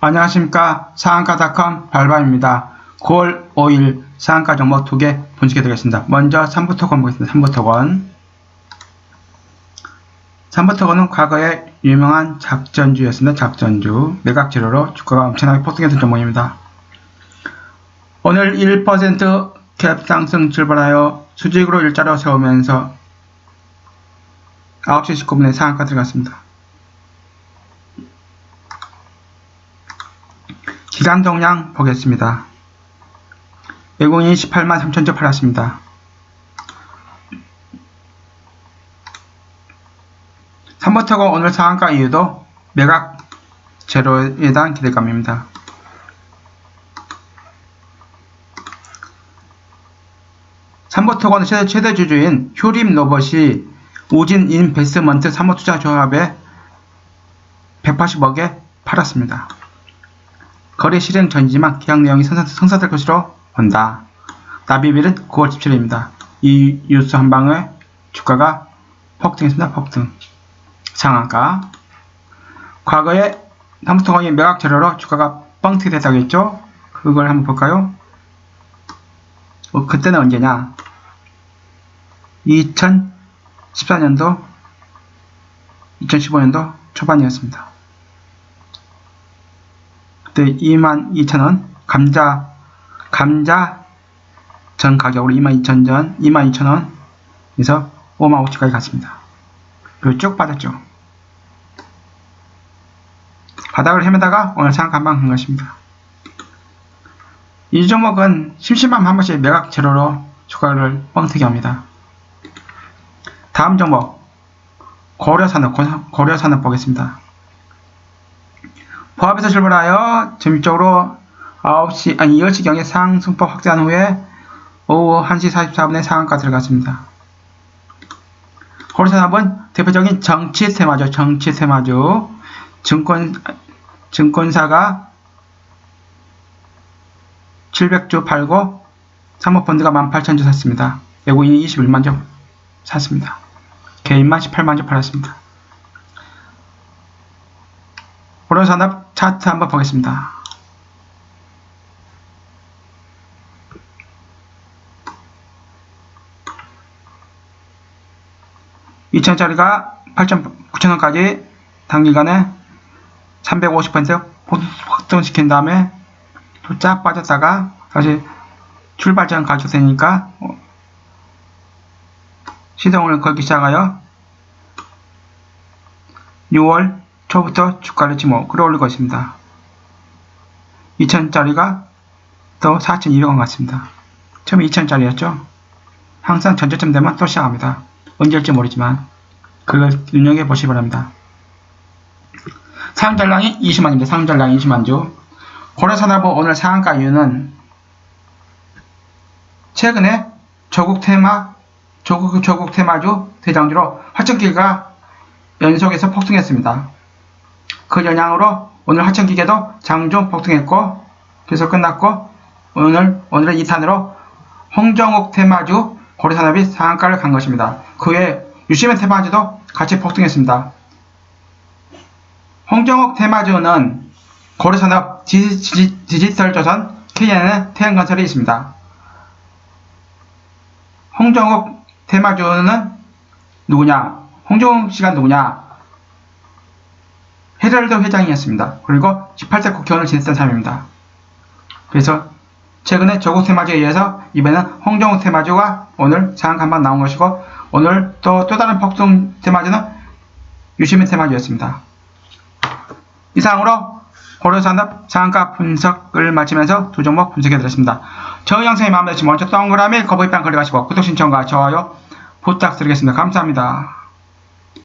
안녕하십니까 상한가닷컴 발바입니다. 9월 5일 상한가 정보 두개 분석해 드리겠습니다. 먼저 3부터건 보겠습니다. 3부터건 3부터건은 과거에 유명한 작전주였습니다. 작전주 매각 재료로 주가가 엄청나게 폭등했던 종목입니다. 오늘 1%캡 상승 출발하여 수직으로 일자로 세우면서 9시 19분에 상한가 들어갔습니다. 기간 동량 보겠습니다. 외국인이 18만 3천주 팔았습니다. 3버터고 오늘 상한가 이유도 매각 제로에 대한 기대감입니다. 삼버터건 최대, 최대 주주인 휴림 로봇이 우진 인베스먼트 사모투자 조합에 180억에 팔았습니다. 거래 실행 전이지만 계약 내용이 성사, 성사 될 것으로 본다. 나비빌은 9월 17일입니다. 이 뉴스 한 방에 주가가 폭등했습니다. 폭등. 상한가. 과거에 삼성통화의 매각 재료로 주가가 뻥튀기 됐다고 했죠? 그걸 한번 볼까요? 어, 그때는 언제냐? 2014년도, 2015년도 초반이었습니다. 그때 22,000원 감자 감자 전 가격으로 22,000전 22,000원에서 55,000원까지 갔습니다. 그리고 쭉 빠졌죠. 바닥을 헤매다가 오늘 상한가 한방 간 것입니다. 이 종목은 심심하면 한 번씩 매각 재료로 주가를 뻥튀기 합니다. 다음 종목 고려산업 고려산업 보겠습니다. 포함에서 출발하여 점유적으로 9시, 아니 10시경에 상승폭 확대한 후에 오후 1시 44분에 상한가 들어갔습니다. 고려산업은 대표적인 정치 테마죠. 정치 테마죠. 증권, 증권사가 700주 팔고 사모펀드가 18,000주 샀습니다. 외국인이 21만 주 샀습니다. 개인만 18만 주 팔았습니다. 고려산업 차트 한번 보겠습니다. (2천짜리가) (8,9천원까지) 단기간에 350% 폭등시킨 다음에 또 쫙 빠졌다가 다시 출발점 가격대니까 시동을 걸기 시작하여 6월 초부터 주가를 지금 끌어올리고 있습니다. 2천짜리가 또 4,200원 같습니다. 처음에 2천짜리였죠. 항상 전저점 되면 또 시작합니다. 언제 일지 모르지만 그걸 눈여겨 보시기 바랍니다. 상전량이 20만입니다. 상전량 20만주. 고려산업은 오늘 상한가 이유는 최근에 조국 테마, 조국, 조국 테마주 대장주로 화천기가 연속해서 폭등했습니다. 그 영향으로 오늘 하천기계도 장중 폭등했고 그래서 끝났고 오늘 오늘은 2탄으로 홍정욱 테마주 고려산업이 상한가를 간 것입니다. 그 외에 유시맨 테마주도 같이 폭등했습니다. 홍정욱 테마주는 고려산업 디지털조선 KN은 태양건설이 있습니다. 홍정욱 테마주는 누구냐? 홍정욱 씨가 누구냐? 헤럴드 회장이었습니다. 그리고 18세 국회의원을 지냈던 사람입니다. 그래서 최근에 조국 테마주에 의해서 이번에는 홍정욱 테마주가 오늘 상한 한방 나온 것이고 오늘 또, 또 다른 폭등 테마주는 유시민 테마주였습니다. 이상으로 고려산업 상한가 분석을 마치면서 두 종목 분석해드렸습니다. 저희 영상이 마음에 드시면 먼저 동그라미 거북이빵 걸어가시고 구독 신청과 좋아요 부탁드리겠습니다. 감사합니다.